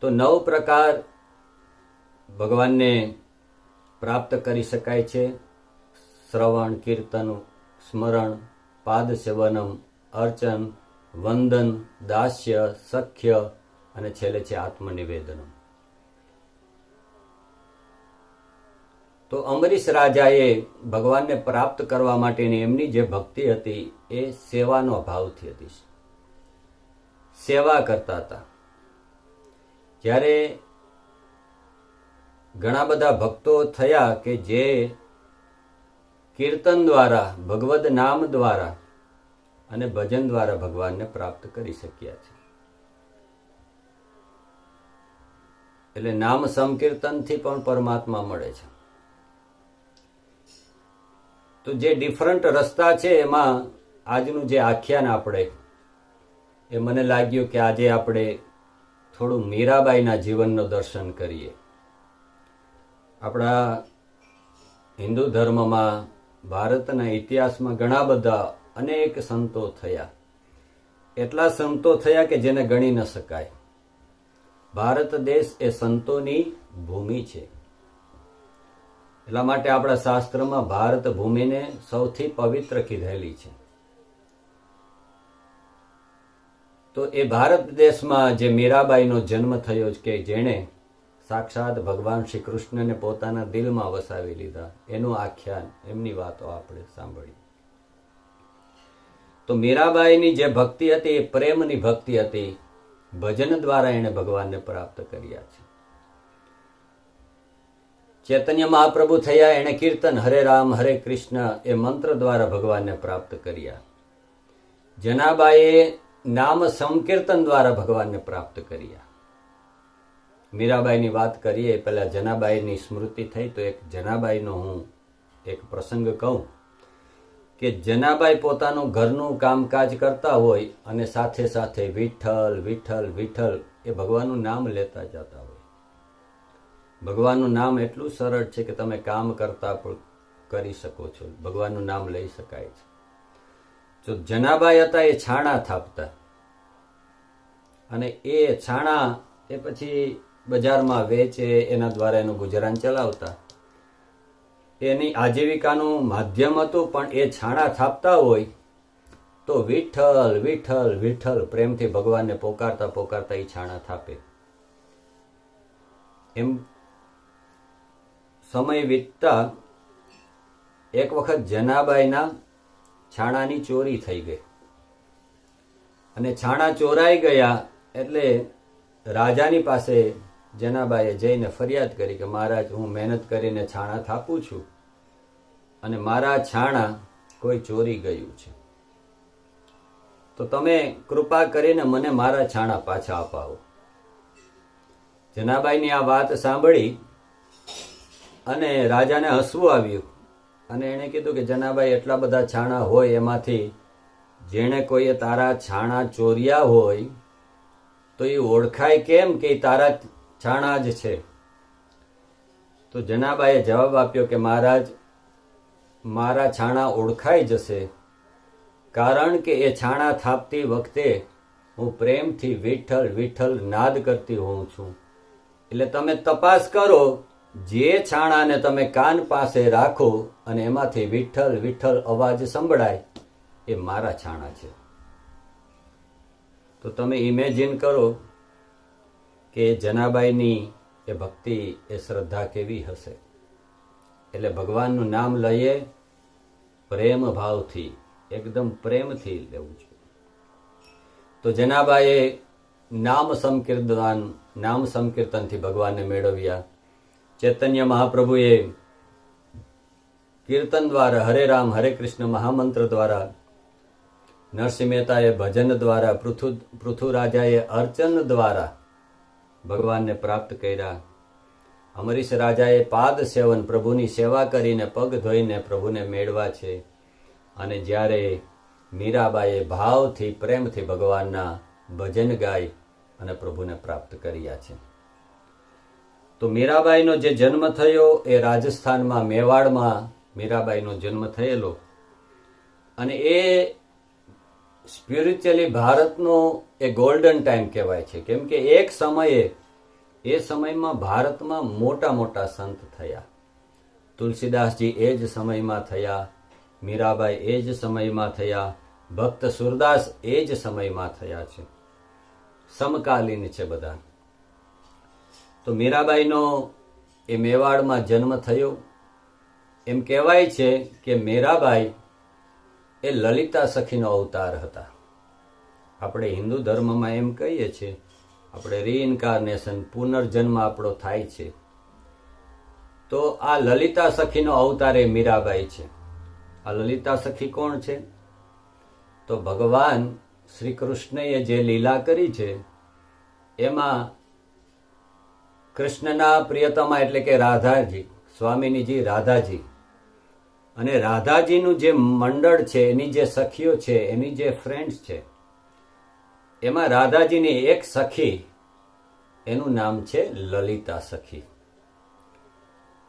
તો નવ પ્રકાર ભગવાનને પ્રાપ્ત કરી શકાય છે. શ્રવણ, કીર્તન, સ્મરણ, પાદ સેવનમ, અર્ચન, વંદન, દાસ્ય, સખ્ય અને છેલ્લે છે આત્મનિવેદનમ. તો અમરીશ રાજાએ ભગવાનને પ્રાપ્ત કરવા માટેની એમની જે ભક્તિ હતી એ સેવાનો ભાવથી હતી. સેવા કરતા હતા. જ્યારે ઘણા બધા ભક્તો થયા કે જે કીર્તન દ્વારા, ભગવદ નામ દ્વારા અને ભજન દ્વારા ભગવાનને પ્રાપ્ત કરી શક્યા છે. એટલે નામ સંકીર્તનથી પણ પરમાત્મા મળે છે. તો જે ડિફરન્ટ રસ્તા છે એમાં આજનું જે આખ્યાન આપણે, એ મને લાગ્યું કે આજે આપણે થોડું મીરાબાઈના જીવનનું દર્શન કરીએ. આપણા હિન્દુ ધર્મમાં, ભારતના ઇતિહાસમાં ઘણા બધા અનેક સંતો થયા. એટલા સંતો થયા કે જેને ગણી ન શકાય. ભારત દેશ એ સંતોની ભૂમિ છે. એટલા માટે આપણા શાસ્ત્રમાં ભારત ભૂમિને સૌથી પવિત્ર કીધેલી છે. તો એ ભારત દેશમાં જે મીરાબાઈનો જન્મ થયો કે જેણે સાક્ષાત ભગવાન શ્રી કૃષ્ણને પોતાના દિલમાં વસાવી લીધા. એનું આખ્યાન, એમની વાતો આપણે સાંભળી. તો મીરાબાઈની જે ભક્તિ હતી, એ પ્રેમની ભક્તિ હતી, ભજન દ્વારા એણે ભગવાનને પ્રાપ્ત કર્યા છે. ચૈતન્ય મહાપ્રભુ થયા, એણે કીર્તન હરે રામ, હરે કૃષ્ણ એ મંત્ર દ્વારા ભગવાનને પ્રાપ્ત કર્યા. જનાબાઈએ નામ સંકીર્તન દ્વારા ભગવાનને પ્રાપ્ત કર્યા. મીરાબાઈની વાત કરીએ પહેલા જનાબાઈની સ્મૃતિ થઈ તો એક જનાબાઈનો હું એક પ્રસંગ કહું કે જનાબાઈ પોતાનું ઘરનું કામકાજ કરતા હોય અને સાથે સાથે વિઠ્ઠલ વિઠ્ઠલ વિઠ્ઠલ એ ભગવાનનું નામ લેતા જતા હોય. ભગવાનનું નામ એટલું સરળ છે કે તમે કામ કરતા પણ કરી શકો છો. ભગવાનનું નામ લઈ શકાય છે. જો જનાબાઈ હતા એ છાણા થાપતા. અને એ છાણા એ પછી બજારમાં વેચે, એના દ્વારા એનું ગુજરાન ચલાવતા. એની આજીવિકાનું માધ્યમ હતું, પણ એ છાણા થાપતા હોય તો વિઠ્ઠલ વિઠ્ઠલ વિઠ્ઠલ પ્રેમથી ભગવાનને પોકારતા પોકારતા એ છાણા થાપે. એમ સમય વીતતા એક વખત જનાબાઈના છાણાની ચોરી થઈ ગઈ. અને છાણા ચોરાઈ ગયા એટલે રાજાની પાસે જનાબાઈએ જઈને ફરિયાદ કરી કે, મહારાજ, હું મહેનત કરીને છાણા થાપું છું અને મારા છાણા કોઈ ચોરી ગયું છે. તો તમે કૃપા કરીને મને મારા છાણા પાછા અપાવો. જનાબાઈની આ વાત સાંભળી અને રાજાને હસવું આવ્યું. અને એણે કીધું કે જનાભાઈ એટલા બધા છાણા હોય એમાંથી, જેણે કોઈએ તારા છાણા ચોર્યા હોય, તો એ ઓળખાય કેમ કે તારા છાણા જ છે? તો જનાબાએ જવાબ આપ્યો કે, મહારાજ, મારા છાણા ઓળખાઈ જશે, કારણ કે એ છાણા થાપતી વખતે હું પ્રેમથી વિઠ્ઠલ વિઠ્ઠલ નાદ કરતી હોઉં છું. એટલે તમે તપાસ કરો જે છાણાને તમે કાન પાસે રાખો અને એમાંથી વિઠ્ઠલ વિઠ્ઠલ અવાજ સંભળાય, એ મારા છાણા છે. તો તમે ઇમેજિન કરો કે જનાબાઈની એ ભક્તિ, એ શ્રદ્ધા કેવી હશે? એટલે ભગવાનનું નામ લઈએ, પ્રેમ ભાવથી, એકદમ પ્રેમથી લેવું જોઈએ તો જનાબાઈએ નામ સંકીર્તન, નામ સંકીર્તનથી ભગવાનને મેળવ્યા. ચૈતન્ય મહાપ્રભુએ કીર્તન દ્વારા હરે રામ, હરે કૃષ્ણ મહામંત્ર દ્વારા નરસિંહ મહેતાએ ભજન દ્વારા, પૃથુ, પૃથુરાજાએ અર્ચન દ્વારા ભગવાનને પ્રાપ્ત કર્યા. અમરીશ રાજાએ પાદ સેવન પ્રભુની સેવા કરીને પગ ધોઈને પ્રભુને મેળવા છે. અને જ્યારે મીરાબાઈએ ભાવથી, પ્રેમથી ભગવાનના ભજન ગાય અને પ્રભુને પ્રાપ્ત કર્યા છે. તો મીરાબાઈનો જે જન્મ થયો એ રાજસ્થાનમાં મેવાડમાં મીરાબાઈનો જન્મ થયેલો. અને એ સ્પિરિચ્યુઅલી ભારતનો એ ગોલ્ડન ટાઈમ કહેવાય છે. કેમ કે એક સમયે, એ સમયમાં ભારતમાં મોટા મોટા સંત થયા. તુલસીદાસજી એ જ સમયમાં થયા, મીરાબાઈ એ જ સમયમાં થયા, ભક્ત સુરદાસ એ જ સમયમાં થયા છે. સમકાલીન છે બધા તો મીરાબાઈનો એ મેવાડમાં જન્મ થયો. એમ કહેવાય છે કે મીરાબાઈ એ લલિતા સખીનો અવતાર હતા. આપણે હિન્દુ ધર્મમાં એમ કહીએ છીએ, આપણે રીઇન્કાર્નેશન પુનર્જન્મ આપણો થાય છે. તો આ લલિતા સખીનો અવતાર એ મીરાબાઈ છે. આ લલિતા સખી કોણ છે? તો ભગવાન શ્રી કૃષ્ણએ જે લીલા કરી છે, એમાં કૃષ્ણના પ્રિયતમા એટલે કે રાધાજી, સ્વામિનીજી રાધાજી. અને રાધાજીનું જે મંડળ છે, એની જે સખીઓ છે, એની જે ફ્રેન્ડ્સ છે, એમાં રાધાજીની એક સખી, એનું નામ છે લલિતા સખી.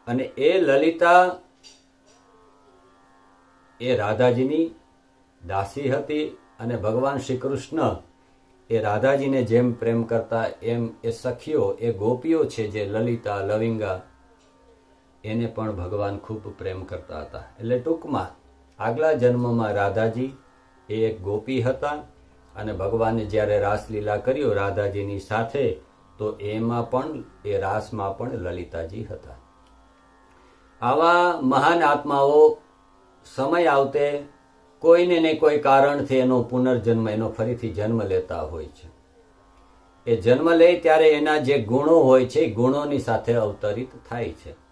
અને એ લલિતા, એ રાધાજીની દાસી હતી અને ભગવાન શ્રી કૃષ્ણ એ રાધાજીને જેમ પ્રેમ કરતા, એમ એ સખીઓ, એ ગોપીઓ છે જે લલિતા, લવિંગા, એને પણ ભગવાન ખૂબ પ્રેમ કરતા હતા. એટલે ટૂંકમાં, આગલા જન્મમાં રાધાજી એ એક ગોપી હતા અને ભગવાને જ્યારે રાસલીલા કર્યો રાધાજીની સાથે, તો એમાં પણ, એ રાસમાં પણ લલિતાજી હતા. આવા મહાન આત્માઓ સમય આવતે કોઈને ને કોઈ કારણથી એનો પુનર્જન્મ, એનો ફરીથી જન્મ લેતા હોય છે. એ જન્મ લે ત્યારે એના જે ગુણો હોય છે ગુણોની સાથે અવતરિત થાય છે.